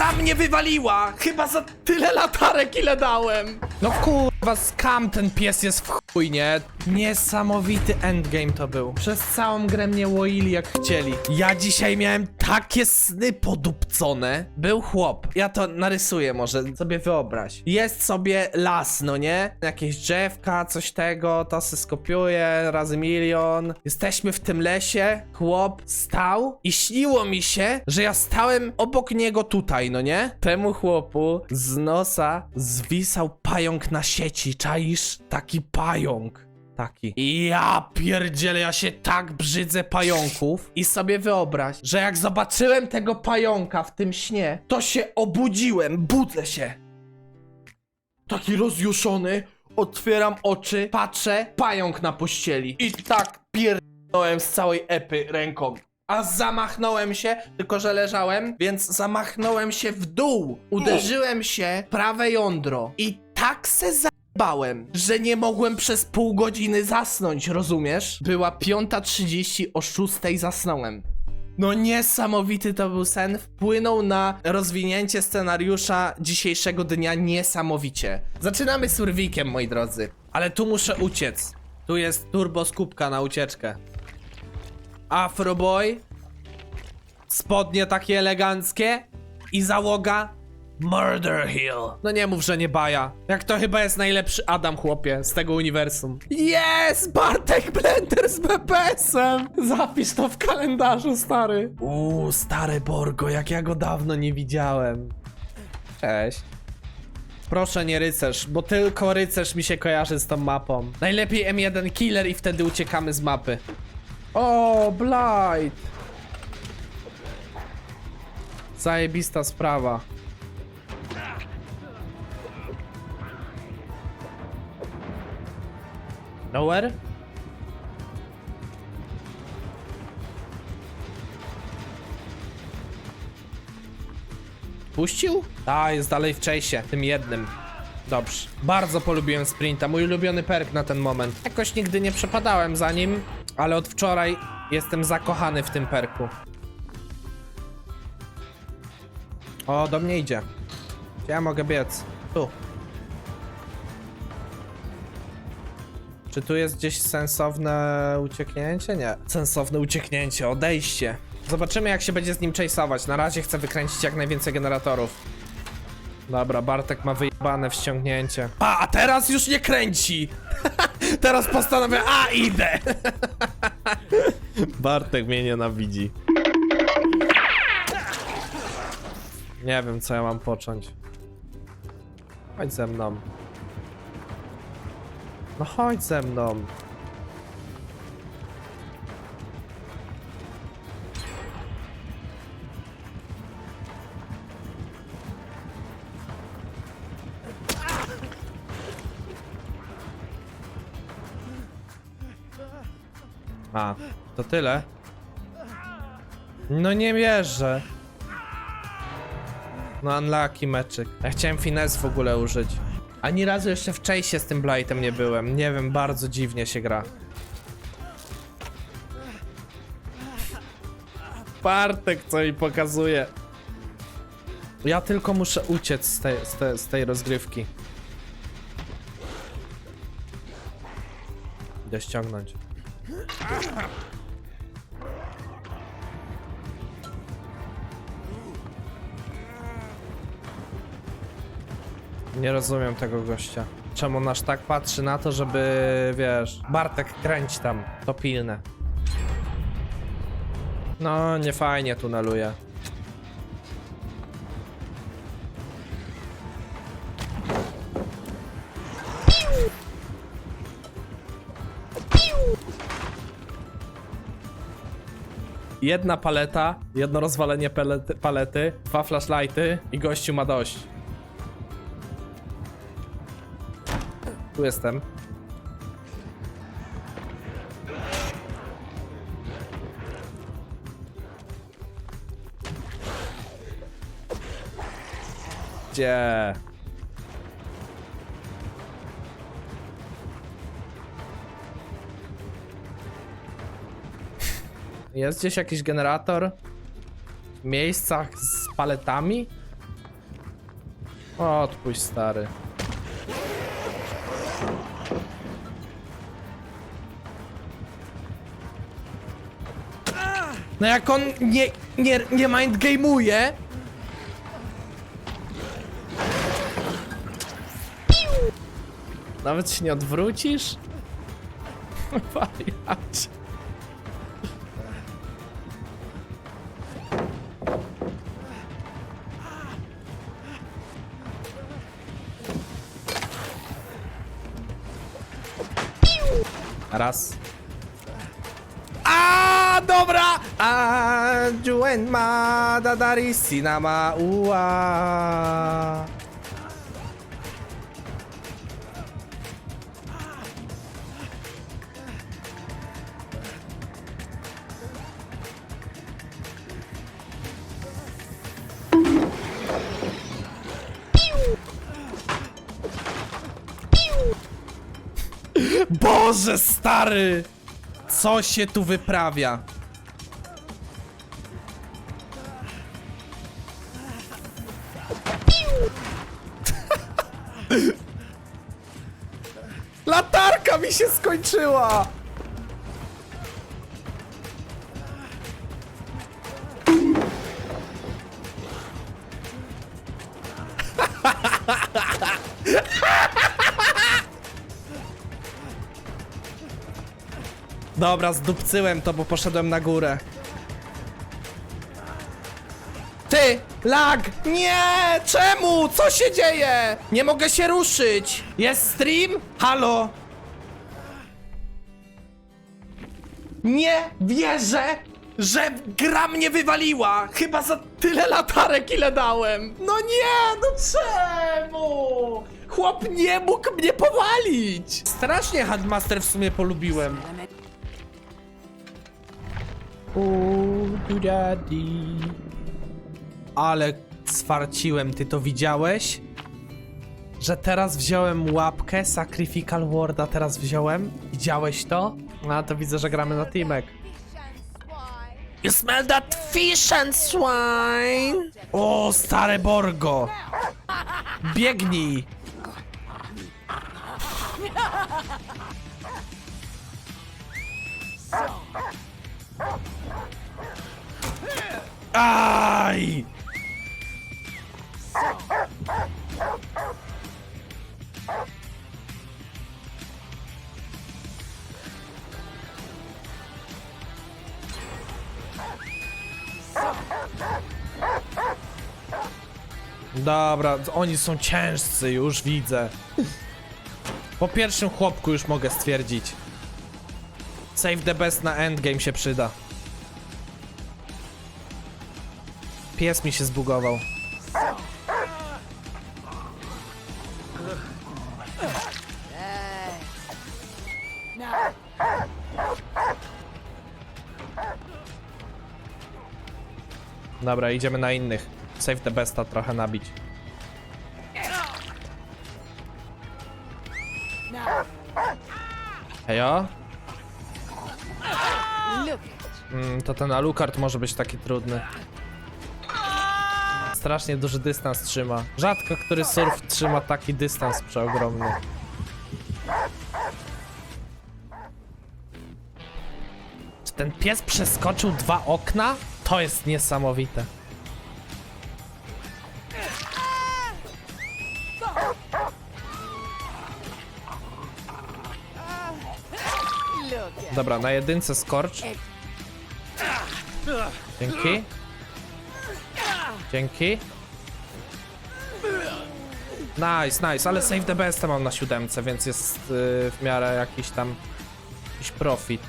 gra mnie wywaliła! Chyba za tyle latarek ile dałem! No kurwa, skam ten pies jest w chuj, nie? Niesamowity endgame to był. Przez całą grę mnie łoili jak chcieli. Ja dzisiaj miałem takie sny podupcone. Był chłop. Ja to narysuję może, sobie wyobraź. Jest sobie las, no nie? Jakieś drzewka, coś tego, to se skopiuję, razy milion. Jesteśmy w tym lesie, chłop stał i śniło mi się, że ja stałem obok niego tutaj, no nie? Temu chłopu z nosa zwisał pająk na sieci, czaisz? Taki pająk. Taki. Ja pierdzielę, ja się tak brzydzę pająków. I sobie wyobraź, że jak zobaczyłem tego pająka w tym śnie, to się obudziłem, budzę się. Taki rozjuszony, otwieram oczy, patrzę, pająk na pościeli. I tak pierdolłem z całej epy ręką. A zamachnąłem się, tylko że leżałem, więc zamachnąłem się w dół. Uderzyłem się w prawe jądro. I tak se Bałem, że nie mogłem przez pół godziny zasnąć, rozumiesz? Była 5.30, o 6.00 zasnąłem. No niesamowity to był sen, wpłynął na rozwinięcie scenariusza dzisiejszego dnia niesamowicie. Zaczynamy z Urwikiem, moi drodzy. Ale tu muszę uciec. Tu jest turbo skupka na ucieczkę. Afroboy. Spodnie takie eleganckie. I załoga Murder Hill. No nie mów, że nie baja. Jak to chyba jest najlepszy Adam, chłopie, z tego uniwersum. Jest! Bartek Blender z BPS-em! Zapisz to w kalendarzu, stary. Uuu, stary Borgo, jak ja go dawno nie widziałem. Cześć. Proszę nie rycerz, bo tylko rycerz mi się kojarzy z tą mapą. Najlepiej M1 Killer i wtedy uciekamy z mapy. O, Blight! Zajebista sprawa. Nowhere? Puścił? A, jest dalej w chase'ie, tym jednym. Dobrze. Bardzo polubiłem sprinta, mój ulubiony perk na ten moment. Jakoś nigdy nie przepadałem za nim, ale od wczoraj jestem zakochany w tym perku. O, do mnie idzie. Ja mogę biec? Tu. Czy tu jest gdzieś sensowne ucieknięcie? Nie. Sensowne ucieknięcie, odejście. Zobaczymy jak się będzie z nim chase'ować. Na razie chcę wykręcić jak najwięcej generatorów. Dobra, Bartek ma wyjebane wściągnięcie. A, a teraz już nie kręci! teraz postanawia, a idę! Bartek mnie nienawidzi. Nie wiem co ja mam począć. Chodź ze mną. No chodź ze mną. A, to tyle? No nie wierzę. No unlucky meczyk. Ja chciałem finesse w ogóle użyć. Ani razu jeszcze w chase'ie z tym blightem nie byłem. Nie wiem, bardzo dziwnie się gra. Bartek co mi pokazuje. Ja tylko muszę uciec z tej, z tej, z tej rozgrywki. Idę ściągnąć. Nie rozumiem tego gościa. Czemu aż tak patrzy na to, żeby, wiesz... Bartek, kręć tam. To pilne. No, nie fajnie tuneluje. Jedna paleta, jedno rozwalenie palety, dwa flashlighty i gościu ma dość. Tu jestem. Gdzie? Jest gdzieś jakiś generator w miejscach z paletami? Odpuść, stary. No jak on nie, nie, nie mindgame'uje... Nawet się nie odwrócisz? Wariacie. Raz. Dobra! A Juen ma dadari sinama ua. Boże stary! Co się tu wyprawia? Latarka mi się skończyła! Dobra, zdupcyłem to, bo poszedłem na górę. Ty! Lag! Nie! Czemu? Co się dzieje? Nie mogę się ruszyć! Jest stream? Halo? Nie wierzę, że gra mnie wywaliła! Chyba za tyle latarek, ile dałem! No nie! No czemu? Chłop nie mógł mnie powalić! Strasznie Handmaster w sumie polubiłem. Uuu, daddy. Ale swarciłem, ty to widziałeś? Że teraz wziąłem łapkę, Sacrificial Warda teraz wziąłem? Widziałeś to? No to widzę, że gramy na teamek. You smell that fish and swine? O, stare Borgo! Biegnij! Aj! Dobra, oni są ciężcy, już widzę. Po pierwszym chłopku już mogę stwierdzić. Save the best na endgame się przyda. Pies mi się zbugował. Dobra, idziemy na innych. Save the besta trochę nabić. Hejo? Mm, to ten Alucard może być taki trudny. Strasznie duży dystans trzyma. Rzadko który surf trzyma taki dystans przeogromny. Czy ten pies przeskoczył dwa okna? To jest niesamowite. Dobra, na jedynce skorcz. Dzięki. Dzięki. Nice, nice, ale save the best mam na siódemce, więc jest yy, w miarę jakiś tam jakiś profit.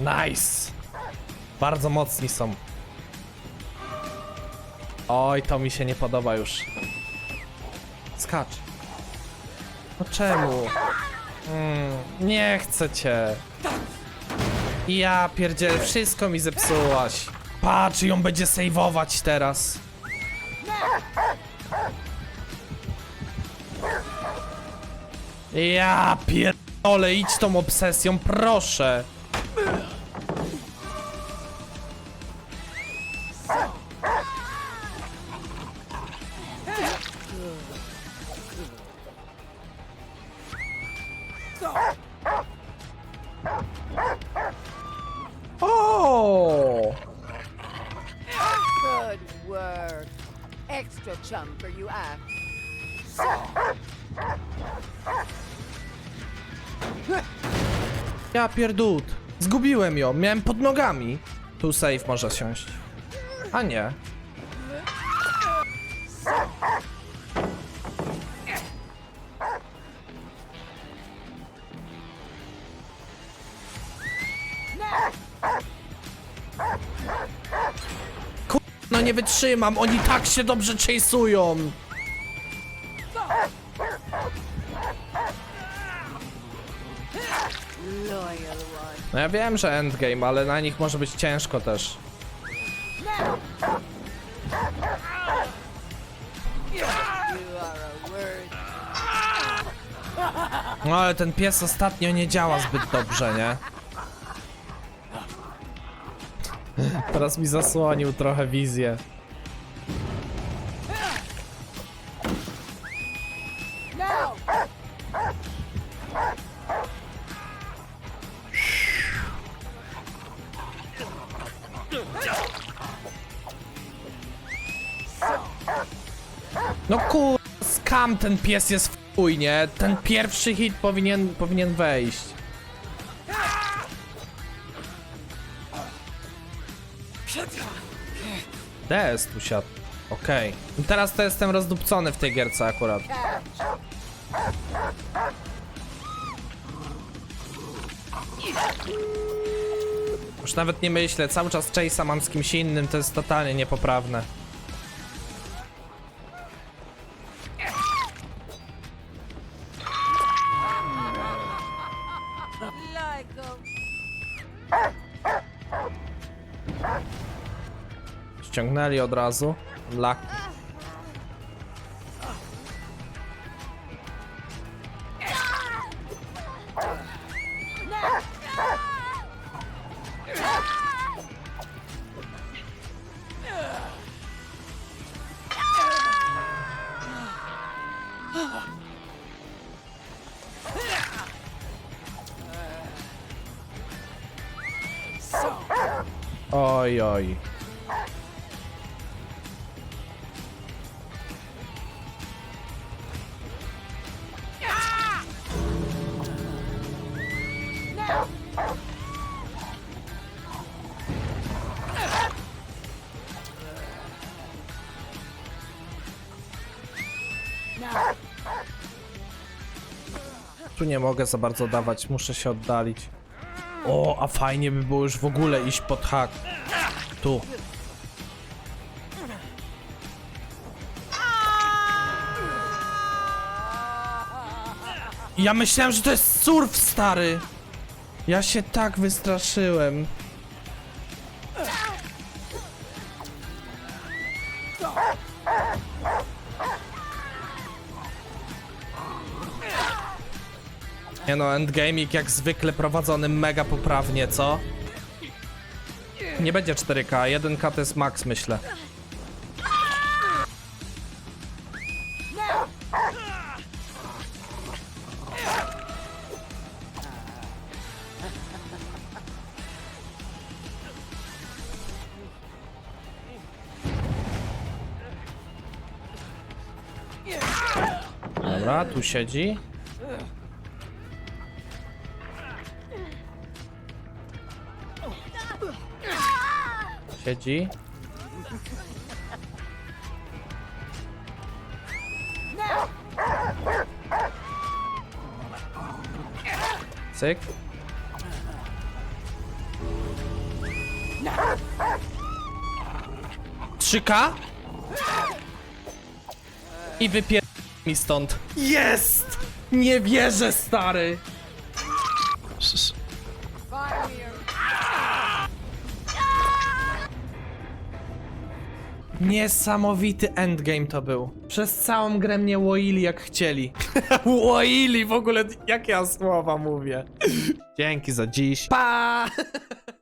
Nice! Bardzo mocni są. Oj, to mi się nie podoba już. Skacz. No czemu? Mm, nie chcę cię. Ja pierdzielę, wszystko mi zepsułaś. Patrz, ją będzie sejwować teraz. Ja pierdolę, idź tą obsesją, proszę. O! Good work. Extra chum for you, ah. Ja pierdut. Zgubiłem ją, miałem pod nogami. Tu safe może siąść. A nie. Ku- No nie wytrzymam, oni tak się dobrze chase'ują. No ja wiem, że endgame, ale na nich może być ciężko też. No ale ten pies ostatnio nie działa zbyt dobrze, nie? Teraz mi zasłonił trochę wizję. Ten pies jest w chuj, nie? Ten pierwszy hit powinien, powinien wejść. Des tu siadł. Okej. I Teraz to jestem rozdupcony w tej gierce akurat. Już nawet nie myślę, cały czas Chase'a mam z kimś innym, to jest totalnie niepoprawne. A Ściągnęli od razu. Lak. Oj, oj. Tu nie mogę za bardzo dawać, muszę się oddalić. O, a fajnie by było już w ogóle iść pod hak. Tu. Ja myślałem, że to jest surf, stary. Ja się tak wystraszyłem. Nie no, endgaming jak zwykle prowadzony mega poprawnie, co? Nie będzie 4K, 1K to jest max, myślę. Dobra, tu siedzi. Siedzi. Cyk. Trzy K? I wypier... mi stąd. Jest! Nie wierzę, stary! Niesamowity endgame to był. Przez całą grę mnie łoili jak chcieli. łoili w ogóle, jakie ja słowa mówię. Dzięki za dziś. Pa!